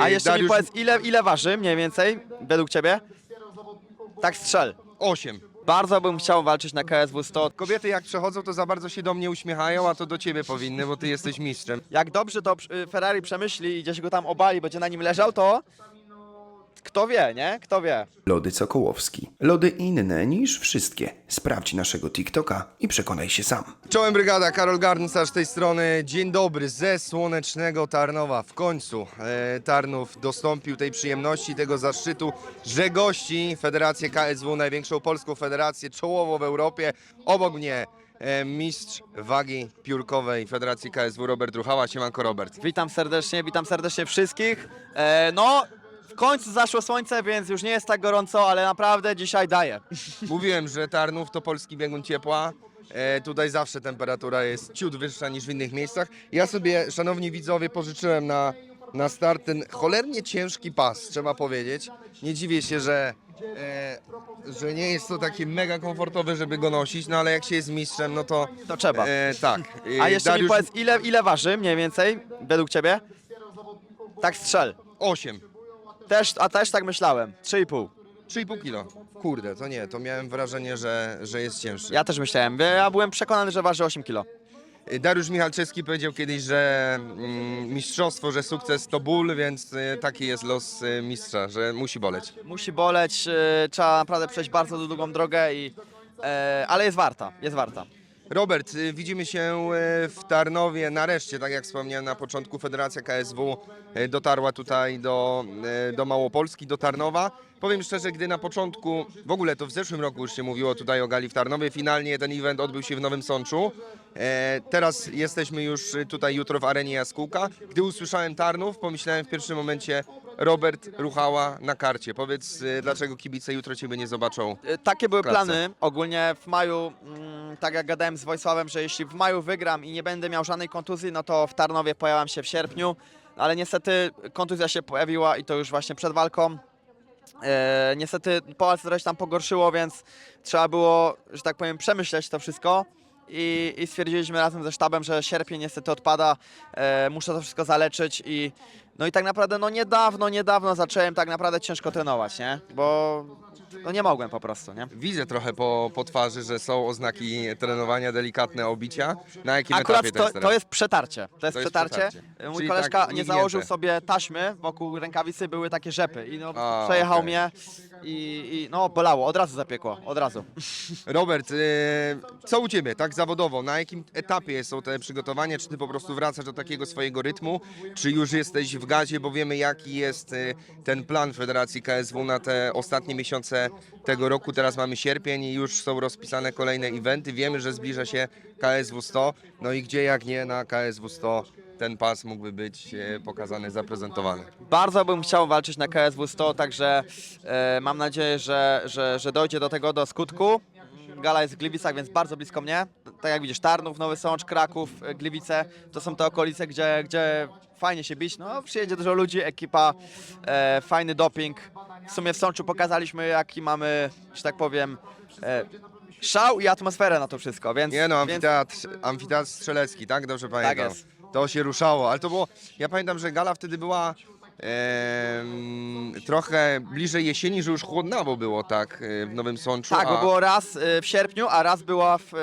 A jeszcze mi powiedz, ile, ile waży mniej więcej, według ciebie? Tak strzel. 8. Bardzo bym chciał walczyć na KSW 100. Kobiety jak przechodzą, to za bardzo się do mnie uśmiechają, a to do ciebie powinny, bo ty jesteś mistrzem. Jak dobrze to y, Ferrari przemyśli i gdzieś go tam obali, będzie na nim leżał, to kto wie, nie? Kto wie. Lody Sokołowski. Lody inne niż wszystkie. Sprawdź naszego TikToka i przekonaj się sam. Czołem brygada, Karol Garncarz z tej strony. Dzień dobry ze słonecznego Tarnowa. W końcu e, Tarnów dostąpił tej przyjemności, tego zaszczytu, że gości Federację KSW, największą polską federację czołową w Europie. Obok mnie e, mistrz wagi piórkowej Federacji KSW Robert Ruchała. Siemanko Robert. Witam serdecznie, witam serdecznie wszystkich. E, no, w końcu zaszło słońce, więc już nie jest tak gorąco, ale naprawdę dzisiaj daje. Mówiłem, że Tarnów to polski biegun ciepła. E, tutaj zawsze temperatura jest ciut wyższa niż w innych miejscach. Ja sobie, szanowni widzowie, pożyczyłem na, na start ten cholernie ciężki pas, trzeba powiedzieć. Nie dziwię się, że, e, że nie jest to takie mega komfortowe, żeby go nosić, no ale jak się jest mistrzem, no to... To trzeba. E, tak. E, A jeszcze mi Dariusz- powiedz, ile, ile waży mniej więcej, według ciebie? Tak strzel. 8. Też, a też tak myślałem. 3,5. 3,5 kilo. Kurde, to nie, to miałem wrażenie, że, że jest cięższy. Ja też myślałem. Ja byłem przekonany, że waży 8 kilo. Dariusz Michalczewski powiedział kiedyś, że mm, mistrzostwo, że sukces to ból, więc y, taki jest los y, mistrza, że musi boleć. Musi boleć, e, trzeba naprawdę przejść bardzo długą drogę, i, e, ale jest warta, jest warta. Robert, y, widzimy się y, w Tarnowie nareszcie, tak jak wspomniałem na początku, Federacja KSW y, dotarła tutaj do, y, do Małopolski, do Tarnowa. Powiem szczerze, gdy na początku, w ogóle to w zeszłym roku już się mówiło tutaj o gali w Tarnowie, finalnie ten event odbył się w Nowym Sączu. E, teraz jesteśmy już y, tutaj jutro w arenie Jaskółka. Gdy usłyszałem Tarnów, pomyślałem w pierwszym momencie Robert Ruchała na karcie. Powiedz, y, dlaczego kibice jutro Ciebie nie zobaczą? E, Takie były plany. Ogólnie w maju, mm, tak jak gadałem z Wojsławem, że jeśli w maju wygram i nie będę miał żadnej kontuzji, no to w Tarnowie pojawiam się w sierpniu. Ale niestety kontuzja się pojawiła i to już właśnie przed walką. E, niestety po walce trochę się tam pogorszyło, więc trzeba było, że tak powiem, przemyśleć to wszystko. I, I stwierdziliśmy razem ze sztabem, że sierpień niestety odpada, e, muszę to wszystko zaleczyć i no i tak naprawdę no niedawno, niedawno zacząłem tak naprawdę ciężko trenować, nie? Bo no nie mogłem po prostu, nie? Widzę trochę po, po twarzy, że są oznaki trenowania, delikatne obicia. Na jakim Akurat etapie to, to, jest to jest przetarcie. To jest, To jest przetarcie. przetarcie. Mój Czyli koleżka tak nie mignięte. założył sobie taśmy, wokół rękawicy były takie rzepy i no A, przejechał okej. mnie i, i no bolało, od razu zapiekło, od razu. Robert, e, co u Ciebie, tak zawodowo? Na jakim etapie są te przygotowania? Czy Ty po prostu wracasz do takiego swojego rytmu? Czy już jesteś w gazie, bo wiemy jaki jest e, ten plan Federacji KSW na te ostatnie miesiące tego roku? Teraz mamy sierpień i już są rozpisane kolejne eventy. Wiemy, że zbliża się KSW 100. No i gdzie jak nie na KSW 100 ten pas mógłby być e, pokazany, zaprezentowany? Bardzo bym chciał walczyć na KSW 100, także e, mam nadzieję, że, że, że dojdzie do tego do skutku. Gala jest w Gliwicach, więc bardzo blisko mnie. Tak jak widzisz, Tarnów, Nowy Sącz, Kraków, e, Gliwice, to są te okolice, gdzie, gdzie fajnie się bić. No, przyjedzie dużo ludzi, ekipa, e, fajny doping. W sumie w Sączu pokazaliśmy, jaki mamy, że tak powiem, e, szał i atmosferę na to wszystko, więc... Nie no, więc amfiteatr, amfiteatr strzelecki, tak? Dobrze pamiętam. jest. To się ruszało, ale to było, ja pamiętam, że gala wtedy była em, trochę bliżej jesieni, że już chłodnawo było tak e, w Nowym Sączu. tak, bo a- było raz e, w sierpniu, a raz była w e,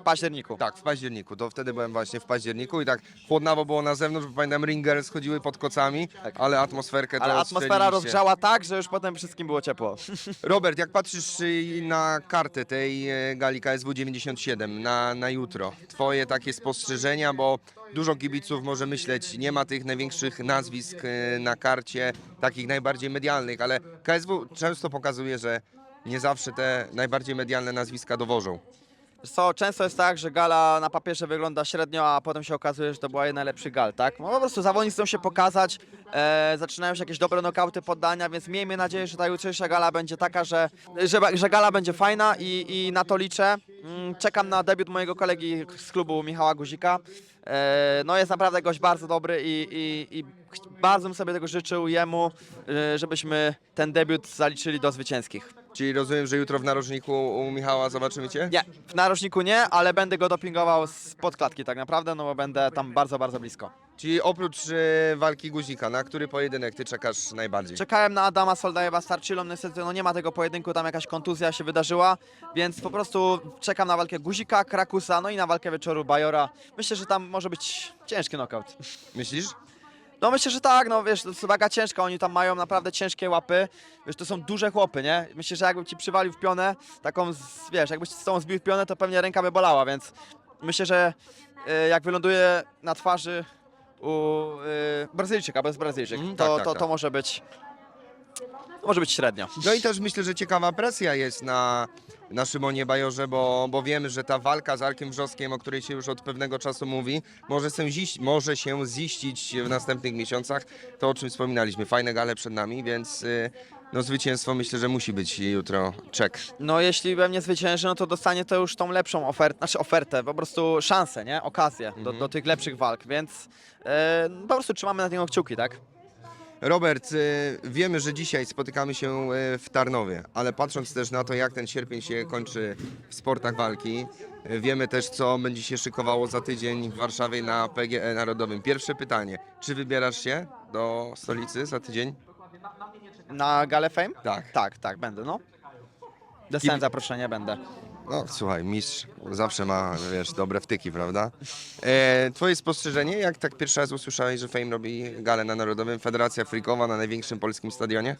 październiku. Tak, w październiku, to wtedy byłem właśnie w październiku i tak chłodnawo było na zewnątrz, bo pamiętam ringer schodziły pod kocami, ale atmosferkę to Ale atmosfera rozgrzała tak, że już potem wszystkim było ciepło. Robert, jak patrzysz y, na kartę tej e, gali KSW 97 na, na jutro, twoje takie spostrzeżenia, bo dużo kibiców może myśleć, nie ma tych największych nazwisk e, na karcie, takich najbardziej medialnych, ale KSW często pokazuje, że nie zawsze te najbardziej medialne nazwiska dowożą. Co, często jest tak, że gala na papierze wygląda średnio, a potem się okazuje, że to była jedna lepszy gal, tak? No po prostu zawodnicy chcą się pokazać, e, zaczynają się jakieś dobre nokauty poddania, więc miejmy nadzieję, że ta jutrzejsza gala będzie taka, że, że, że gala będzie fajna i, i na to liczę. Mm, Czekam na debiut mojego kolegi z klubu Michała Guzika. E, no jest naprawdę gość bardzo dobry i, i, i bardzo bym sobie tego życzył jemu, e, żebyśmy ten debiut zaliczyli do zwycięskich. Czyli rozumiem, że jutro w narożniku u Michała zobaczymy Cię? Nie, w narożniku nie, ale będę go dopingował z podkładki tak naprawdę, no bo będę tam bardzo, bardzo blisko. Czyli oprócz e, walki guzika, na który pojedynek ty czekasz najbardziej? Czekałem na Adama Soldajewa z Tarchilą, niestety no nie ma tego pojedynku, tam jakaś kontuzja się wydarzyła, więc po prostu czekam na walkę Guzika, Krakusa, no i na walkę wieczoru Bajora. Myślę, że tam może być ciężki knockout. Myślisz? No myślę, że tak, no wiesz, to jest waga ciężka, oni tam mają naprawdę ciężkie łapy, wiesz, to są duże chłopy, nie? Myślę, że jakbym ci przywalił w pionę, taką, z, wiesz, jakbyś z tą zbił w pionę, to pewnie ręka by bolała, więc myślę, że y, jak wyląduje na twarzy u y, Brazylijczyka, bez Brazylijczyk, Mm, to, tak, tak, to, tak. to może być, może być średnio. No i też myślę, że ciekawa presja jest na, na Szymonie Bajorze, bo, bo wiemy, że ta walka z Arkiem Wrzoskiem, o której się już od pewnego czasu mówi, może się, ziś, może się ziścić w następnych miesiącach. To o czym wspominaliśmy. Fajne gale przed nami, więc y, no, zwycięstwo myślę, że musi być jutro czek. No jeśli we mnie zwycięży, no to dostanie to już tą lepszą ofertę, znaczy ofertę, po prostu szansę, nie? Okazję do, do tych lepszych walk, więc e, po prostu trzymamy na niego kciuki, tak? Robert, y, wiemy, że dzisiaj spotykamy się y, w Tarnowie, ale patrząc też na to, jak ten sierpień się kończy w sportach walki, y, wiemy też, co będzie się szykowało za tydzień w Warszawie na PGE Narodowym. Pierwsze pytanie, czy wybierasz się do stolicy za tydzień? Na Gale Fame? Tak. Tak, tak, będę, no. Dostałem zaproszenie, będę. No, słuchaj, mistrz zawsze ma, wiesz, dobre wtyki, prawda? E, twoje spostrzeżenie, jak tak pierwszy raz usłyszałeś, że Fame robi galę na Narodowym, Federacja Freakowa na największym polskim stadionie?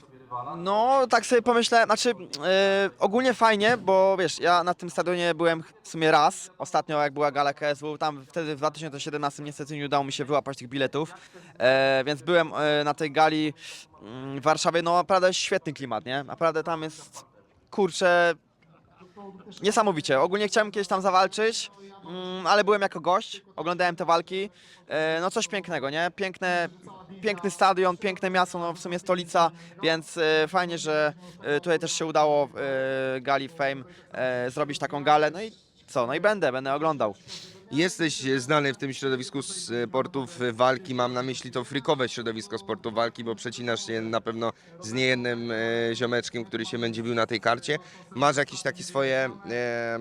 No, tak sobie pomyślałem, znaczy e, ogólnie fajnie, bo wiesz, ja na tym stadionie byłem w sumie raz, ostatnio jak była gala KSW, tam wtedy w 2017 niestety nie udało mi się wyłapać tych biletów, e, więc byłem e, na tej gali mm, w Warszawie, no naprawdę świetny klimat, nie? Naprawdę tam jest, kurczę, Niesamowicie. Ogólnie chciałem kiedyś tam zawalczyć, mm, ale byłem jako gość, oglądałem te walki. E, No coś pięknego, nie? Piękne, piękny stadion, piękne miasto, no w sumie stolica, więc e, fajnie, że e, tutaj też się udało gali Fame zrobić taką galę. No i co? No i będę, będę oglądał. Jesteś znany w tym środowisku sportów walki, mam na myśli to frikowe środowisko sportów walki, bo przecinasz się na pewno z niejednym e, ziomeczkiem, który się będzie bił na tej karcie. Masz jakieś takie swoje e,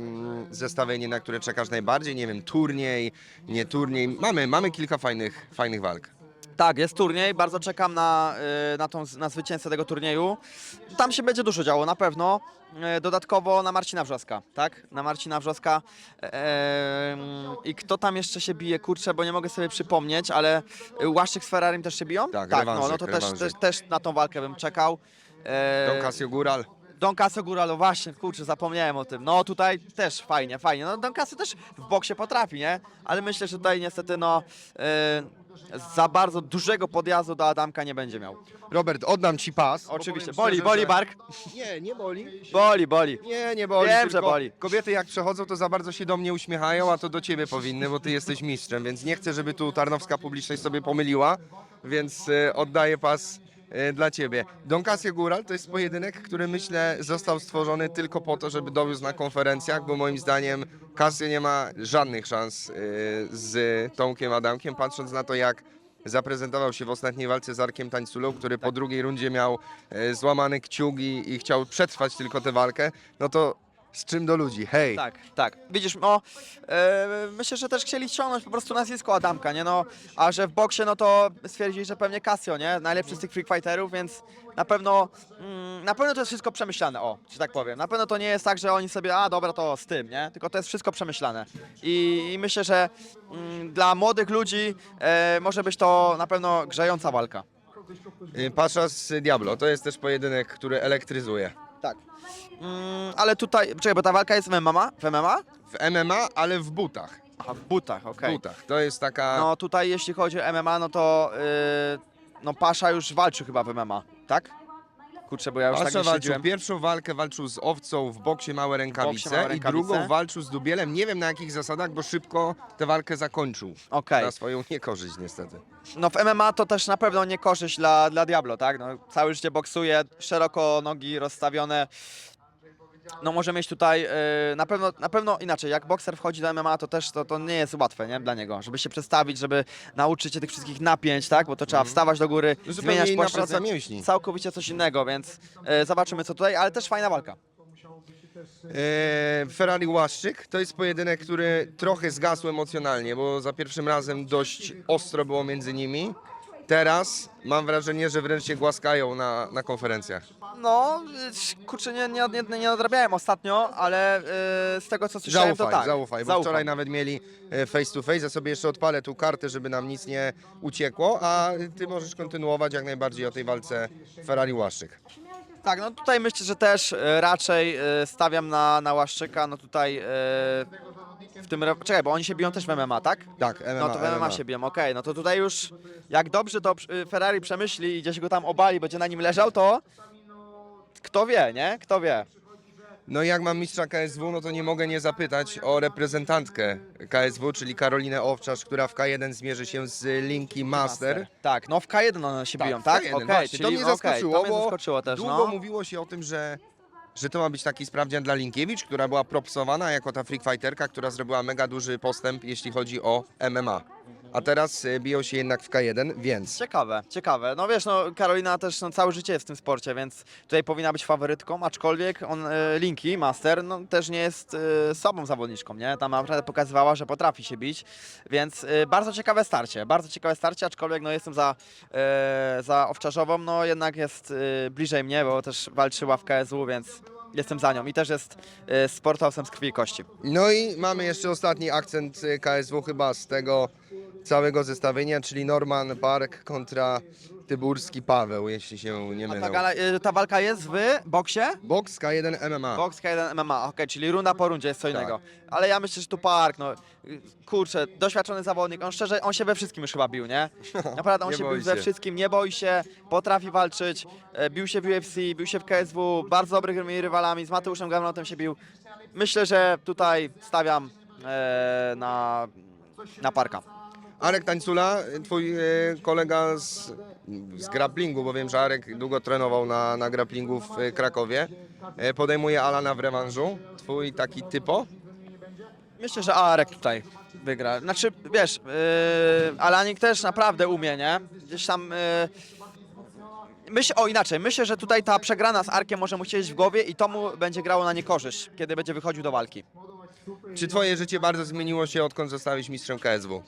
zestawienie, na które czekasz najbardziej? Nie wiem, turniej, nie turniej. Mamy, mamy kilka fajnych, fajnych walk. Tak, jest turniej, bardzo czekam na, y, na, tą, na zwycięzcę tego turnieju. Tam się będzie dużo działo, na pewno. Y, Dodatkowo na Marcina Wrzoska, tak? Na Marcina Wrzoska. Em, I kto tam jeszcze się bije? Kurczę, bo nie mogę sobie przypomnieć, ale Łaszczyk z Ferrarim też się biją? Tak, no, no rewanżyk, to też, też, też na tą walkę bym czekał. E, Don Casio Góral. Don Casio Góralo, właśnie, kurczę, zapomniałem o tym. No tutaj też fajnie, fajnie. No Don Casio też w boksie potrafi, nie? Ale myślę, że tutaj niestety no e, za bardzo dużego podjazdu do Adamka nie będzie miał. Robert, oddam ci pas. Oczywiście, boli, szczerze, boli że- bark. Nie, nie boli. Boli, boli. Nie, nie boli. Wiem, tylko że boli. Kobiety jak przechodzą, to za bardzo się do mnie uśmiechają, a to do ciebie powinny, bo ty jesteś mistrzem, więc nie chcę, żeby tu tarnowska publiczność sobie pomyliła, więc e, oddaję pas dla ciebie. Don Casio Góral to jest pojedynek, który myślę został stworzony tylko po to, żeby dowiózł na konferencjach, bo moim zdaniem Casio nie ma żadnych szans e, z Tomkiem Adamkiem, patrząc na to jak zaprezentował się w ostatniej walce z Arkiem Tańculą, który po drugiej rundzie miał e, złamany kciuk i, i chciał przetrwać tylko tę walkę, no to z czym do ludzi? Hej! Tak, tak. Widzisz, no e, myślę, że też chcieli ściągnąć po prostu nazwisko Adamka, nie? No, a że w boksie, no to stwierdzili, że pewnie Casio, nie? Najlepszy z tych freak fighterów, więc na pewno, mm, na pewno to jest wszystko przemyślane, o, że tak powiem. Na pewno to nie jest tak, że oni sobie, a dobra, to z tym, nie? Tylko to jest wszystko przemyślane. I, i myślę, że mm, dla młodych ludzi e, może być to na pewno grzejąca walka. Y, Pasza z Diablo, to jest też pojedynek, który elektryzuje. Tak. Mm, ale tutaj, czekaj, bo ta walka jest w MMA? W MMA? W MMA, ale w butach. Aha, w butach, W okej. butach. To jest taka... No tutaj jeśli chodzi o MMA, no to yy, no Pasza już walczył chyba w MMA, tak? Kurczę, bo ja już Pasza tak nie walczył pierwszą walkę walczył z owcą w boksie małe rękawice, małe i rękawice. drugą walczył z Dubielem. Nie wiem na jakich zasadach, bo szybko tę walkę zakończył. Okej. Na swoją niekorzyść niestety. No w MMA to też na pewno nie korzyść dla, dla Diablo, tak? No, całe życie boksuje, szeroko nogi rozstawione. No może mieć tutaj, yy, na pewno, na pewno inaczej, jak bokser wchodzi do MMA, to też to, to nie jest łatwe, nie? Dla niego, żeby się przestawić, żeby nauczyć się tych wszystkich napięć, tak? Bo to trzeba wstawać do góry, zupełnie zmieniać inna płaszczyznę. praca mięśni. Całkowicie coś innego, więc yy, zobaczymy co tutaj, ale też fajna walka. E, Ferrari Łaszczyk to jest pojedynek, który trochę zgasł emocjonalnie, bo za pierwszym razem dość ostro było między nimi. Teraz mam wrażenie, że wręcz się głaskają na, na konferencjach. No, y, kurczę, nie, nie, nie, nie nadrabiałem ostatnio, ale y, z tego co słyszałem Zaufaj, to tak. zaufaj, bo wczoraj nawet mieli e, face to face. Ja sobie jeszcze odpalę tu kartę, żeby nam nic nie uciekło, a ty możesz kontynuować jak najbardziej o tej walce Ferrari Łaszczyk. Tak, no tutaj myślę, że też e, raczej stawiam na, na Łaszczyka, no tutaj w tym, czekaj, bo oni się biją też w MMA, tak? Tak, MMA. No to w MMA się biją, okej, no to tutaj już jak dobrze to y, Ferrari przemyśli i gdzieś go tam obali, będzie na nim leżał, to kto wie, nie? Kto wie. No i jak mam mistrza KSW, no to nie mogę nie zapytać o reprezentantkę KSW, czyli Karolinę Owczarz, która w K1 zmierzy się z Linki Master. Tak, no w K1 one się biją, w tak? K1, Okej, właśnie. czyli to mnie okej, zaskoczyło, to mnie bo zaskoczyło też, długo no. mówiło się o tym, że, że to ma być taki sprawdzian dla Linkiewicz, która była propsowana jako ta freak fighterka, która zrobiła mega duży postęp, jeśli chodzi o MMA. A teraz e, biją się jednak w K1, więc Ciekawe, ciekawe. No wiesz, no Karolina też no, całe życie jest w tym sporcie, więc tutaj powinna być faworytką, aczkolwiek on, e, Linki, Master, no też nie jest e, słabą zawodniczką, nie? Tam naprawdę pokazywała, że potrafi się bić, więc e, bardzo ciekawe starcie, bardzo ciekawe starcie, aczkolwiek no jestem za, e, za Owczarzową, no jednak jest e, bliżej mnie, bo też walczyła w KSW, więc jestem za nią i też jest e, sportowcem z krwi i kości. No i mamy jeszcze ostatni akcent y, KSW chyba z tego całego zestawienia, czyli Norman Park kontra Tyburski Paweł, jeśli się nie A ta, mylę. gala, e, ta walka jest w boksie? Box K1 MMA. Box K1 MMA, okej, czyli runda po rundzie jest co Tak. innego. Ale ja myślę, że tu Park, no y, kurczę, doświadczony zawodnik, on szczerze, on się we wszystkim już chyba bił, nie? Naprawdę on Nie się boi bił we się. wszystkim, nie boi się, potrafi walczyć, e, bił się w UFC, bił się w KSW, bardzo dobrymi rywalami, z Mateuszem Gawrotem się bił. Myślę, że tutaj stawiam e, na, na Parka. Arek Tańcula, twój e, kolega z, z grapplingu, bo wiem, że Arek długo trenował na, na grapplingu w e, Krakowie, e, podejmuje Alana w rewanżu. Twój taki typo? Myślę, że Arek tutaj wygra. Znaczy, wiesz, yy, Alanik też naprawdę umie, nie? Gdzieś tam... Yy, myśl, o, inaczej. Myślę, że tutaj ta przegrana z Arkiem może mu siedzieć w głowie i to mu będzie grało na niekorzyść, kiedy będzie wychodził do walki. Czy twoje życie bardzo zmieniło się, odkąd zostałeś mistrzem KSW?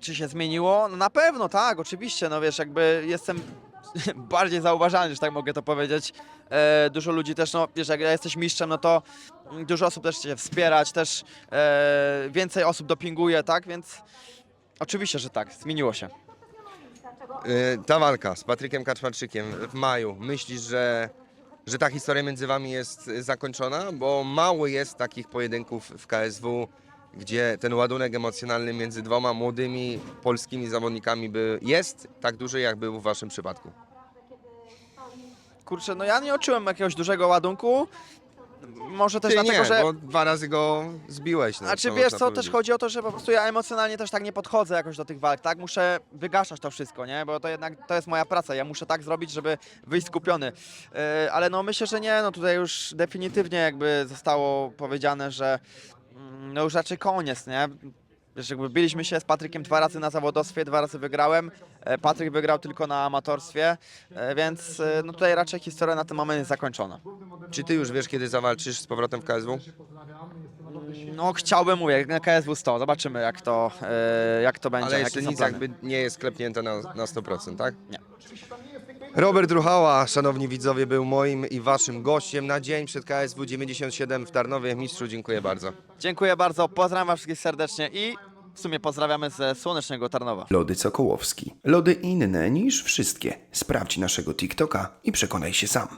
Czy się zmieniło? No na pewno, tak, oczywiście. No wiesz, jakby jestem bardziej zauważalny, że tak mogę to powiedzieć. E, dużo ludzi też, no wiesz, jak jesteś mistrzem, no to dużo osób też chce wspierać, też e, więcej osób dopinguje, tak, więc oczywiście, że tak, zmieniło się. E, Ta walka z Patrykiem Kaczmarczykiem w maju, myślisz, że, że ta historia między wami jest zakończona? Bo mało jest takich pojedynków w KSW, gdzie ten ładunek emocjonalny między dwoma młodymi polskimi zawodnikami by jest tak duży, jak był w waszym przypadku. Kurczę, no ja nie odczułem jakiegoś dużego ładunku. Może też Ty dlatego, nie, że. bo dwa razy go zbiłeś. No, Znaczy co wiesz można co, też powiedzieć. chodzi o to, że po prostu ja emocjonalnie też tak nie podchodzę jakoś do tych walk, tak? Muszę wygaszać to wszystko, nie? Bo to jednak to jest moja praca, ja muszę tak zrobić, żeby wyjść skupiony. Yy, ale no myślę, że nie, no tutaj już definitywnie jakby zostało powiedziane, że no już raczej koniec, nie? Wiesz, jakby biliśmy się z Patrykiem dwa razy na zawodowstwie, dwa razy wygrałem. E, Patryk wygrał tylko na amatorstwie, e, więc e, no tutaj raczej historia na ten moment jest zakończona. Czy ty już wiesz, kiedy zawalczysz z powrotem w KSW? No chciałbym, mówię, na KSW 100, zobaczymy jak to, jak to będzie, Ale jeszcze nic plany. jakby nie jest klepnięte na, na 100%, tak? Nie. Robert Ruchała, szanowni widzowie, był moim i waszym gościem na dzień przed KSW 97 w Tarnowie. Mistrzu, dziękuję bardzo. Dziękuję bardzo, pozdrawiam was wszystkich serdecznie i w sumie pozdrawiamy ze słonecznego Tarnowa. Lody Sokołowski. Lody inne niż wszystkie. Sprawdź naszego TikToka i przekonaj się sam.